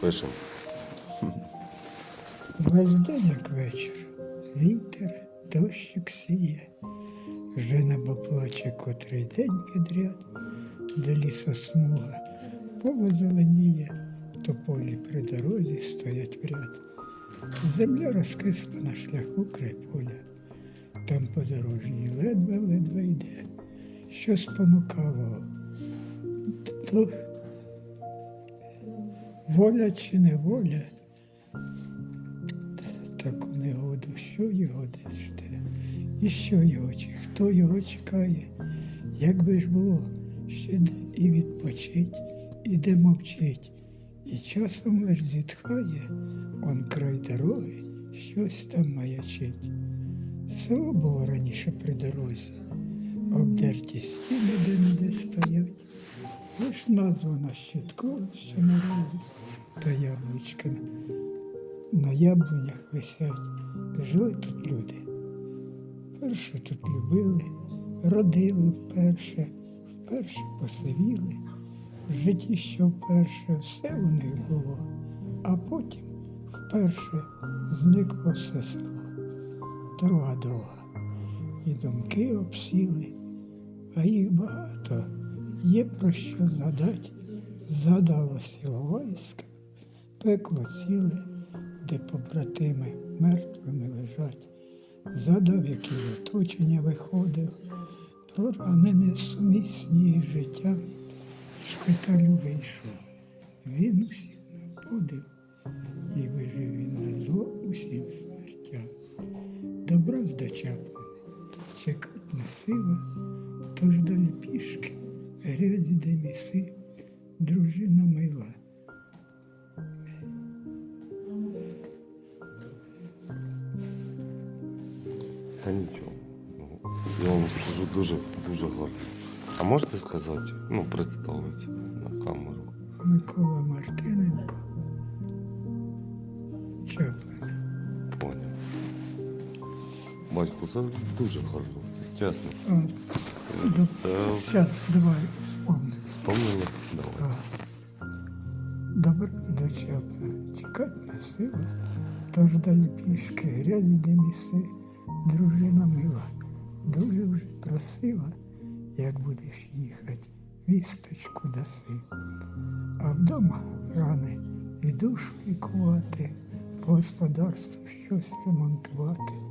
Пишемо. Весь день, як вечір, вітер, дощик сіє, небо плаче котрий день підряд, де лісосмуга, поле зеленіє, то полі при дорозі стоять в ряд. Земля розкисла на шляху край поля, там подорожній ледве-ледве йде, що спонукало воля чи неволя, таку негоду, що його де жде, і що його, чи хто його чекає, якби ж було ще де і відпочить, і де мовчить, і часом лиш зітхає, он край дороги, щось там маячить. Село було раніше при дорозі, обдерті стіни де-не-де стоять, лиш назва на щитку, що на розі, та яблучка на яблунях висять. Жили тут люди. Перше тут любили, родили вперше, вперше посивіли. В житті що вперше все у них було, а потім вперше зникло все село. Дорога довга, і думки обсіли, а їх багато, є про що згадать. Згадалось Іловайське, пекло ціле, де побратими мертвими лежать. Згадав, як із оточення виходив, про рани несумісні із життям. З шпиталю вийшов, він усім наподив, і вижив він на зло усім смертям. Добравсь до чапли, чекать не сила, тож далі пішки, грязі де міси, дружина мила. Та нічого. Ну, Я вам скажу дуже, дуже гарно. А можете сказати, ну, представитися на камеру. Микола Мартиненко, Чаплин. Поняв. Батько, це дуже гарно. Чесно. А, до- Це Щас, давай, помни. вспомнення. Давай. А, Добре до Чаплина, чекать на силу, тож далі пішки, грязі де міси, дружина мила, дуже вже просила, як будеш їхать, вісточку даси. А вдома рани і душу лікувати, по господарству щось ремонтувати.